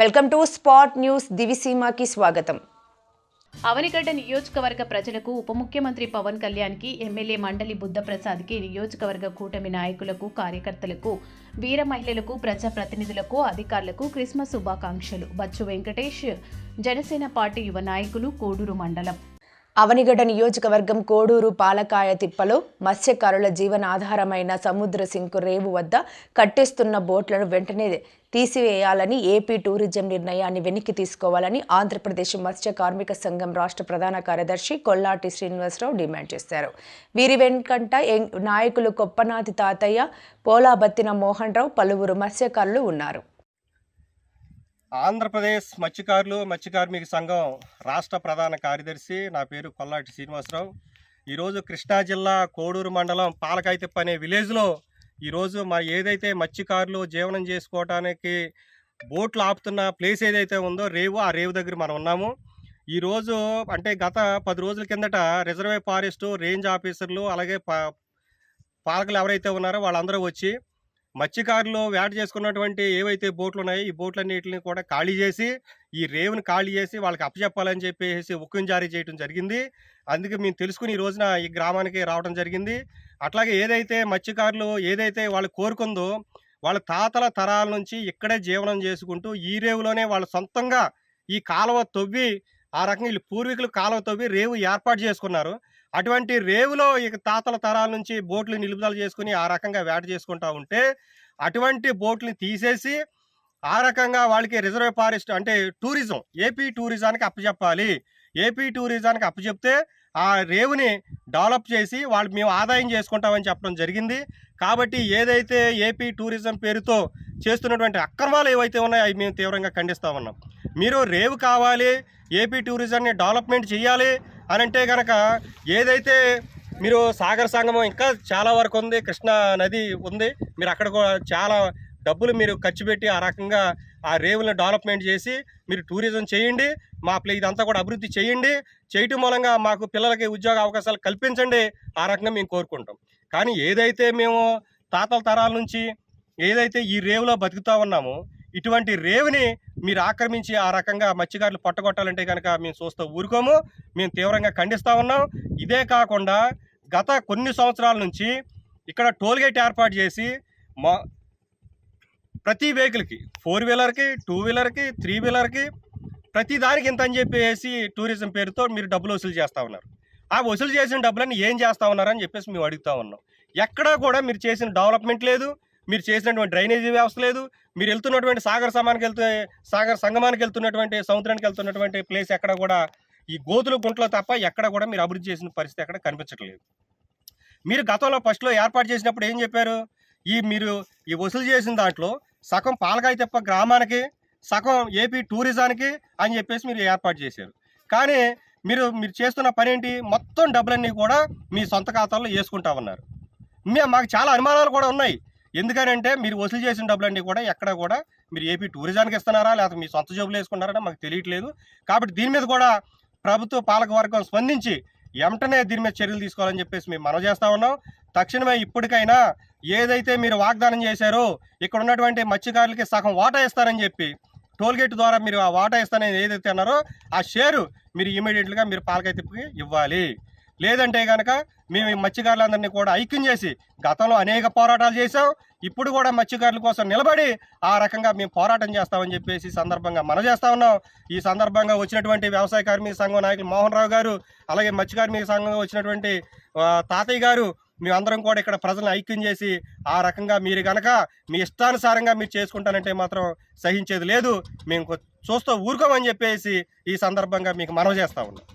Welcome to spot News దివిసీమకి స్వాగతం. అవనిగడ్డ నియోజకవర్గ ప్రజలకు ఉప ముఖ్యమంత్రి పవన్ కళ్యాణ్కి ఎమ్మెల్యే మండలి బుద్ధప్రసాద్కి నియోజకవర్గ కూటమి నాయకులకు కార్యకర్తలకు వీర మహిళలకు ప్రజాప్రతినిధులకు అధికారులకు క్రిస్మస్ శుభాకాంక్షలు. బచ్చు వెంకటేష్ జనసేన పార్టీ యువ నాయకులు కోడూరు మండలం. అవనిగడ నియోజకవర్గం కోడూరు పాలకాయ తిప్పలో మత్స్యకారుల జీవనాధారమైన సముద్ర సింకు రేవు వద్ద కట్టేస్తున్న బోట్లను వెంటనే తీసివేయాలని ఏపీ టూరిజం నిర్ణయాన్ని వెనక్కి తీసుకోవాలని ఆంధ్రప్రదేశ్ మత్స్య కార్మిక సంఘం రాష్ట్ర ప్రధాన కార్యదర్శి కొల్లాటి శ్రీనివాసరావు డిమాండ్ చేశారు. వీరి వెనుకంట ఎం- నాయకులు కొప్పనాతి తాతయ్య పోలాబత్తిన మోహన్ రావు పలువురు మత్స్యకారులు ఉన్నారు. ఆంధ్రప్రదేశ్ మత్స్యకారులు మత్స్య కార్మిక సంఘం రాష్ట్ర ప్రధాన కార్యదర్శి నా పేరు కొల్లాటి శ్రీనివాసరావు. ఈరోజు కృష్ణా జిల్లా కోడూరు మండలం పాలకాయతిప్ప అనే విలేజ్లో ఈరోజు మా ఏదైతే మత్స్యకారులు జీవనం చేసుకోవడానికి బోట్లు ఆపుతున్న ప్లేస్ ఏదైతే ఉందో రేవు ఆ రేవు దగ్గర మనం ఉన్నాము. ఈరోజు అంటే గత పది రోజుల కిందట రిజర్వే ఫారెస్ట్ రేంజ్ ఆఫీసర్లు అలాగే పా పాలకులు ఎవరైతే ఉన్నారో వాళ్ళందరూ వచ్చి మత్స్యకారులు వేట చేసుకున్నటువంటి ఏవైతే బోట్లు ఉన్నాయో ఈ బోట్లన్నిటిని కూడా ఖాళీ చేసి ఈ రేవుని ఖాళీ చేసి వాళ్ళకి అప్పచెప్పాలని చెప్పేసి ఉక్కుని జారీ చేయడం జరిగింది. అందుకే మేము తెలుసుకుని ఈ రోజున ఈ గ్రామానికి రావడం జరిగింది. అట్లాగే ఏదైతే మత్స్యకారులు ఏదైతే వాళ్ళు కోరుకుందో వాళ్ళ తాతల తరాల నుంచి ఇక్కడే జీవనం చేసుకుంటూ ఈ రేవులోనే వాళ్ళు సొంతంగా ఈ కాలువ తవ్వి ఆ రకంగా వీళ్ళు పూర్వీకులు కాలువ తవ్వి రేవు ఏర్పాటు చేసుకున్నారు. అటువంటి రేవులో ఇక తాతల తరాల నుంచి బోట్లు నిలుపుదల చేసుకుని ఆ రకంగా వేట చేసుకుంటా ఉంటే అటువంటి బోట్లని తీసేసి ఆ రకంగా వాళ్ళకి రిజర్వ్ ఫారెస్ట్ అంటే టూరిజం ఏపీ టూరిజానికి అప్పచెప్పాలి. ఏపీ టూరిజానికి అప్పచెప్తే ఆ రేవుని డెవలప్ చేసి వాళ్ళు మేము ఆదాయం చేసుకుంటామని చెప్పడం జరిగింది. కాబట్టి ఏదైతే ఏపీ టూరిజం పేరుతో చేస్తున్నటువంటి అక్రమాలు ఏవైతే ఉన్నాయో అవి మేము తీవ్రంగా ఖండిస్తూ ఉన్నాం. మీరు రేవు కావాలి ఏపీ టూరిజాన్ని డెవలప్మెంట్ చేయాలి అని అంటే కనుక ఏదైతే మీరు సాగర సంగమం ఇంకా చాలా వరకు ఉంది కృష్ణా నది ఉంది మీరు అక్కడ కూడా చాలా డబ్బులు మీరు ఖర్చు పెట్టి ఆ రకంగా ఆ రేవులను డెవలప్మెంట్ చేసి మీరు టూరిజం చేయండి మా ప్లే ఇదంతా కూడా అభివృద్ధి చేయండి చేయటం మూలంగా మాకు పిల్లలకి ఉద్యోగ అవకాశాలు కల్పించండి ఆ రకంగా మేము కోరుకుంటాం. కానీ ఏదైతే మేము తాతల తరాల నుంచి ఏదైతే ఈ రేవులో బతుకుతా ఉన్నామో ఇటువంటి రేవుని మీరు ఆక్రమించి ఆ రకంగా మత్స్యకారులు పట్టగొట్టాలంటే కనుక మేము చూస్తూ ఊరుకోము. మేము తీవ్రంగా ఖండిస్తూ ఉన్నాం. ఇదే కాకుండా గత కొన్ని సంవత్సరాల నుంచి ఇక్కడ టోల్గేట్ ఏర్పాటు చేసి మా ప్రతి వెహికల్కి ఫోర్ వీలర్కి టూ వీలర్కి త్రీ వీలర్కి ప్రతి దానికి ఇంత అని చెప్పేసి టూరిజం పేరుతో మీరు డబ్బులు వసూలు చేస్తూ ఉన్నారు. ఆ వసూలు చేసిన డబ్బులన్నీ ఏం చేస్తూ ఉన్నారని చెప్పేసి మేము అడుగుతా ఉన్నాం. ఎక్కడా కూడా మీరు చేసిన డెవలప్మెంట్ లేదు. మీరు చేసినటువంటి డ్రైనేజీ వ్యవస్థ లేదు. మీరు వెళ్తున్నటువంటి సాగర సమానికి వెళ్తే సాగర సంగమానికి వెళ్తున్నటువంటి సముద్రానికి వెళ్తున్నటువంటి ప్లేస్ ఎక్కడ కూడా ఈ గోతులు గుంటలో తప్ప ఎక్కడ కూడా మీరు అభివృద్ధి చేసిన పరిస్థితి ఎక్కడ కనిపించట్లేదు. మీరు గతంలో ఫస్ట్లో ఏర్పాటు చేసినప్పుడు ఏం చెప్పారు? ఈ మీరు ఈ వసూలు చేసిన దాంట్లో సగం పాలకాయ తెప్ప గ్రామానికి సగం ఏపీ టూరిజానికి అని చెప్పేసి మీరు ఏర్పాటు చేశారు. కానీ మీరు మీరు చేస్తున్న పని ఏంటి? మొత్తం డబ్బులన్నీ కూడా మీ సొంత ఖాతాల్లో వేసుకుంటా ఉన్నారు. మేము మాకు చాలా అనుమానాలు కూడా ఉన్నాయి. ఎందుకనంటే మీరు వసూలు చేసిన డబ్బులన్నీ కూడా ఎక్కడ కూడా మీరు ఏపీ టూరిజానికి ఇస్తున్నారా? లేకపోతే మీ సొంత జబ్బులు వేసుకున్నారా మాకు తెలియట్లేదు. కాబట్టి దీని మీద కూడా ప్రభుత్వ పాలక వర్గం స్పందించి వెంటనే దీని మీద చర్యలు తీసుకోవాలని చెప్పేసి మేము మనం చేస్తా ఉన్నాం. తక్షణమే ఇప్పటికైనా ఏదైతే మీరు వాగ్దానం చేశారో ఇక్కడ ఉన్నటువంటి మత్స్యకారులకి సగం వాటా ఇస్తారని చెప్పి టోల్గేట్ ద్వారా మీరు ఆ వాటా ఇస్తానని ఏదైతే అన్నారో ఆ షేరు మీరు ఇమీడియట్గా మీరు పాలకైతే ఇవ్వాలి. లేదంటే కనుక మేము ఈ మత్స్యకారులందరినీ కూడా ఐక్యం చేసి గతంలో అనేక పోరాటాలు చేశాం ఇప్పుడు కూడా మత్స్యకారుల కోసం నిలబడి ఆ రకంగా మేము పోరాటం చేస్తామని చెప్పేసి సందర్భంగా మనం చేస్తా ఉన్నాం. ఈ సందర్భంగా వచ్చినటువంటి వ్యవసాయ కార్మిక సంఘం నాయకులు మోహన్ రావు గారు అలాగే మత్స్య కార్మిక సంఘంగా వచ్చినటువంటి తాతయ్య గారు మేమందరం కూడా ఇక్కడ ప్రజలను ఐక్యం చేసి ఆ రకంగా మీరు గనక మీ ఇష్టానుసారంగా మీరు చేసుకుంటానంటే మాత్రం సహించేది లేదు. మేము చూస్తూ ఊరుకోమని చెప్పేసి ఈ సందర్భంగా మీకు మనవి చేస్తా ఉన్నాం.